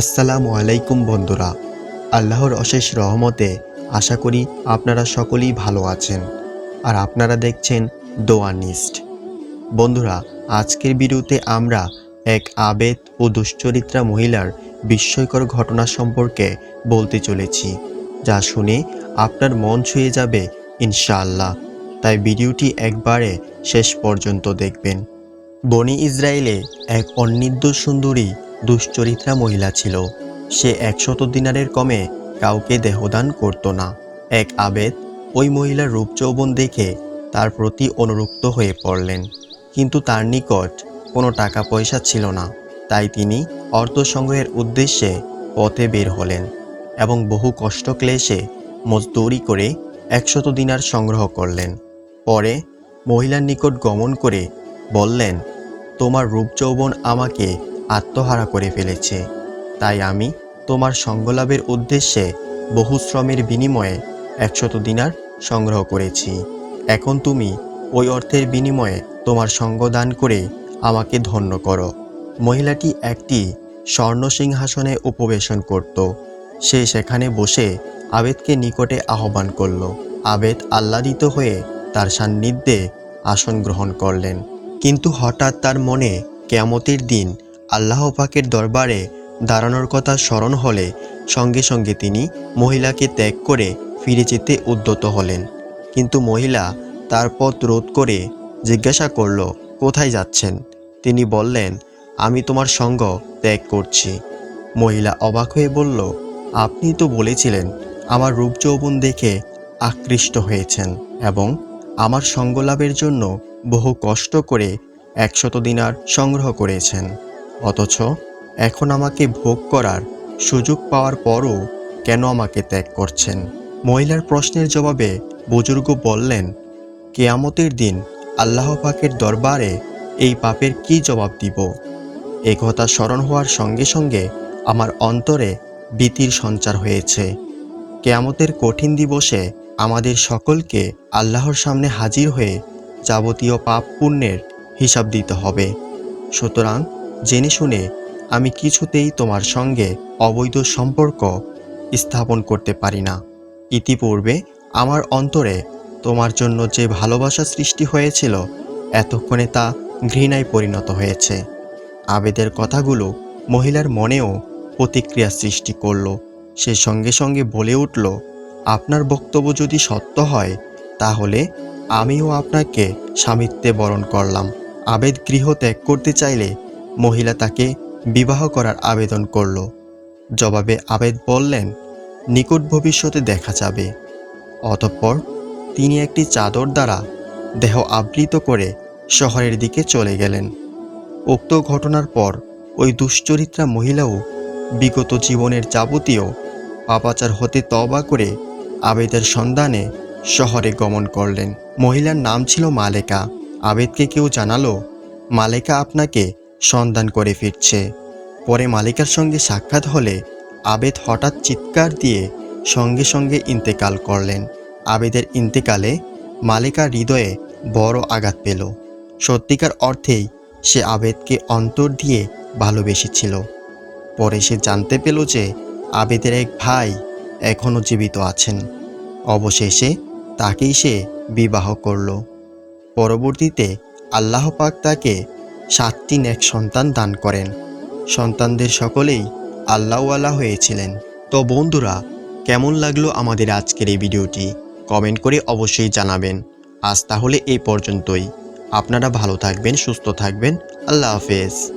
আসসালামু আলাইকুম বন্ধুরা। আল্লাহর অশেষ রহমতে আশা করি আপনারা সকলেই ভালো আছেন আর আপনারা দেখছেন দোয়ানিস্ট বন্ধুরা, আজকের ভিডিওতে আমরা এক আবেদ ও দুশ্চরিত্রা মহিলার বিস্ময়কর ঘটনা সম্পর্কে বলতে চলেছি, যা শুনে আপনার মন ছুঁয়ে যাবে ইনশাআল্লাহ। তাই ভিডিওটি একবারে শেষ পর্যন্ত দেখবেন। বনি ইসরায়েলে এক অনিদ্য সুন্দরী দুশ্চরিত্রা মহিলা ছিল। সে একশত দিনারের কমে কাউকে দেহদান করত না। এক আবেদ ওই মহিলার রূপ যৌবন দেখে তার প্রতি অনুরুক্ত হয়ে পড়লেন। কিন্তু তার নিকট কোনো টাকা পয়সা ছিল না। তাই তিনি অর্থ সংগ্রহের উদ্দেশ্যে পথে বের হলেন এবং বহু কষ্ট ক্লেশে মজদুরি করে একশত দিনার সংগ্রহ করলেন। পরে মহিলার নিকট গমন করে বললেন, তোমার রূপ যৌবন আমাকে আত্মহারা করে ফেলেছে। তাই আমি তোমার সঙ্গলাভের উদ্দেশ্যে বহু শ্রমের বিনিময়ে একশত দিনার সংগ্রহ করেছি। এখন তুমি ওই অর্থের বিনিময়ে তোমার সঙ্গ দান করে আমাকে ধন্য করো। মহিলাটি একটি স্বর্ণ সিংহাসনে উপবেশন করত। সে সেখানে বসে আবেদকে নিকটে আহ্বান করল। আবেদ আহ্লাদিত হয়ে তার সান্নিধ্যে আসন গ্রহণ করলেন। কিন্তু হঠাৎ তার মনে কেয়ামতের দিন আল্লাহ পাকের দরবারে দাঁড়ানোর কথা স্মরণ হলে সঙ্গে সঙ্গে তিনি মহিলাকে ত্যাগ করে ফিরে যেতে উদ্যত হলেন। কিন্তু মহিলা তার পথ রোধ করে জিজ্ঞাসা করল, কোথায় যাচ্ছেন? তিনি বললেন, আমি তোমার সঙ্গ ত্যাগ করছি। মহিলা অবাক হয়ে বলল, আপনি তো বলেছিলেন আমার রূপ যৌবন দেখে আকৃষ্ট হয়েছেন এবং আমার সঙ্গ লাভের জন্য বহু কষ্ট করে একশত দিনার সংগ্রহ করেছেন। অথচ এখন আমাকে ভোগ করার সুযোগ পাওয়ার পরও কেন আমাকে ত্যাগ করছেন? মহিলার প্রশ্নের জবাবে বুজুর্গ বললেন, কেয়ামতের দিন আল্লাহ পাকের দরবারে এই পাপের কি জবাব দিব? এ কথা স্মরণ হওয়ার সঙ্গে সঙ্গে আমার অন্তরে ভীতির সঞ্চার হয়েছে। কেয়ামতের কঠিন দিবসে আমাদের সকলকে আল্লাহর সামনে হাজির হয়ে যাবতীয় পাপ পুণ্যের হিসাব দিতে হবে। সুতরাং জেনে শুনে আমি কিছুতেই তোমার সঙ্গে অবৈধ সম্পর্ক স্থাপন করতে পারি না। ইতিপূর্বে আমার অন্তরে তোমার জন্য যে ভালোবাসা সৃষ্টি হয়েছিল, এতক্ষণে তা ঘৃণায় পরিণত হয়েছে। আবেদের কথাগুলো মহিলার মনেও প্রতিক্রিয়া সৃষ্টি করল। সে সঙ্গে সঙ্গে বলে উঠল, আপনার বক্তব্য যদি সত্য হয়, তাহলে আমিও আপনাকে স্বামিত্বে বরণ করলাম। আবেদ গৃহ ত্যাগ করতে চাইলে মহিলা তাকে বিবাহ করার আবেদন করল। জবাবে আবেদ বললেন, নিকট ভবিষ্যতে দেখা যাবে। অতঃপর তিনি একটি চাদর দ্বারা দেহ আবৃত করে শহরের দিকে চলে গেলেন। উক্ত ঘটনার পর ওই দুশ্চরিত্রা মহিলাও বিগত জীবনের যাবতীয় পাপাচার হতে তবা করে আবেদের সন্ধানে শহরে গমন করলেন। মহিলার নাম ছিল মালেকা। আবেদকে কেউ জানালো, মালেকা আপনাকে সন্ধান করে ফিরছে। পরে মালিকার সঙ্গে সাক্ষাৎ হলে আবেদ হঠাৎ চিৎকার দিয়ে সঙ্গে সঙ্গে ইন্তেকাল করলেন। আবেদের ইন্তেকালে মালিকা হৃদয়ে বড় আঘাত পেল। সত্যিকার অর্থেই সে আবেদকে অন্তর দিয়ে ভালোবেসেছিল। পরে সে জানতে পেল যে আবেদের এক ভাই এখনও জীবিত আছেন। অবশেষে তাকেই সে বিবাহ করল। পরবর্তীতে আল্লাহ পাক তাকে সাতটি এক সন্তান দান করেন। সন্তানদের সকলেই আল্লাহওয়ালা হয়েছিলেন। তো বন্ধুরা, কেমন লাগল আমাদের আজকের এই ভিডিওটি? কমেন্ট করে অবশ্যই জানাবেন। আজ তাহলে এই পর্যন্তই। আপনারা ভালো থাকবেন, সুস্থ থাকবেন। আল্লাহ হাফেজ।